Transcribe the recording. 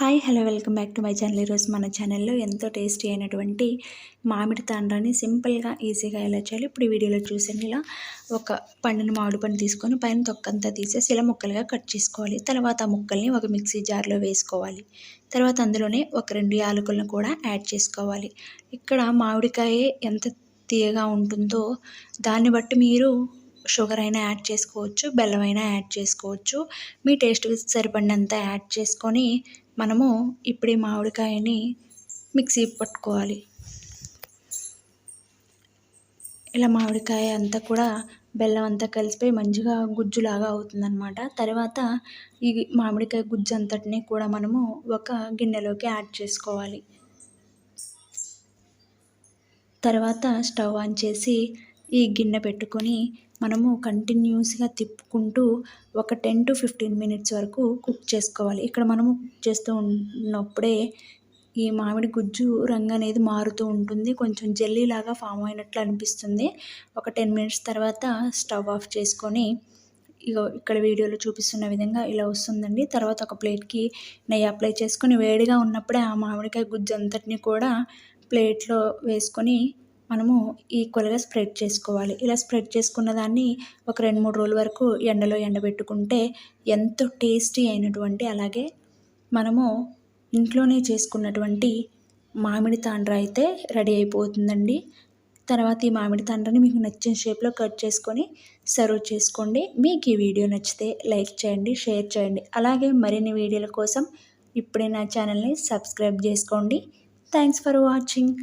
Hi hello welcome back to my channel. ఈరోజు మన ఛానల్లో ఎంతో టేస్టీ అయినటువంటి మామిడి తాండ్రాన్ని సింపుల్గా ఈజీగా ఎలా చేయాలి ఇప్పుడు ఈ వీడియోలో చూసాను ఇలా ఒక పండుని మామిడి పండు తీసుకొని పైన తొక్కంతా తీసేసి ఇలా ముక్కలుగా కట్ చేసుకోవాలి. తర్వాత ఆ ముక్కల్ని ఒక మిక్సీ జార్లో వేసుకోవాలి. తర్వాత అందులోనే ఒక రెండు యాలకులను కూడా యాడ్ చేసుకోవాలి. ఇక్కడ మామిడికాయ ఎంత తీయగా ఉంటుందో దాన్ని బట్టి మీరు షుగర్ అయినా యాడ్ చేసుకోవచ్చు బెల్లం అయినా యాడ్ చేసుకోవచ్చు. మీ టేస్ట్కి సరిపడినంత యాడ్ చేసుకొని మనము ఇప్పుడు ఈ మామిడికాయని మిక్సీ పట్టుకోవాలి. ఇలా మామిడికాయ అంతా కూడా బెల్లం అంతా కలిసిపోయి మంచిగా గుజ్జులాగా అవుతుందన్నమాట. తర్వాత ఈ మామిడికాయ గుజ్జు అంతటిని కూడా మనము ఒక గిన్నెలోకి యాడ్ చేసుకోవాలి. తర్వాత స్టవ్ ఆన్ చేసి ఈ గిన్నె పెట్టుకొని మనము కంటిన్యూస్గా తిప్పుకుంటూ ఒక టెన్ టు ఫిఫ్టీన్ మినిట్స్ వరకు కుక్ చేసుకోవాలి. ఇక్కడ మనము కుక్ చేస్తూ ఉన్నప్పుడే ఈ మామిడి గుజ్జు రంగు అనేది మారుతూ ఉంటుంది. కొంచెం జెల్లీలాగా ఫామ్ అయినట్లు అనిపిస్తుంది. ఒక టెన్ మినిట్స్ తర్వాత స్టవ్ ఆఫ్ చేసుకొని ఇగో ఇక్కడ వీడియోలో చూపిస్తున్న విధంగా ఇలా వస్తుందండి. తర్వాత ఒక ప్లేట్కి నెయ్యి అప్లై చేసుకొని వేడిగా ఉన్నప్పుడే ఆ మామిడికాయ గుజ్జు అంతటిని కూడా ప్లేట్లో వేసుకొని మనము ఈక్వల్గా స్ప్రెడ్ చేసుకోవాలి. ఇలా స్ప్రెడ్ చేసుకున్న దాన్ని ఒక రెండు మూడు రోజుల వరకు ఎండలో ఎండబెట్టుకుంటే ఎంతో టేస్టీ అయినటువంటి అలాగే మనము ఇంట్లోనే చేసుకున్నటువంటి మామిడి తాండ్ర అయితే రెడీ అయిపోతుందండి. తర్వాత ఈ మామిడి తాండ్రని మీకు నచ్చిన షేప్లో కట్ చేసుకొని సర్వ్ చేసుకోండి. మీకు ఈ వీడియో నచ్చితే లైక్ చేయండి షేర్ చేయండి. అలాగే మరిన్ని వీడియోల కోసం ఇప్పుడే నా ఛానల్ని సబ్స్క్రైబ్ చేసుకోండి. Thanks for watching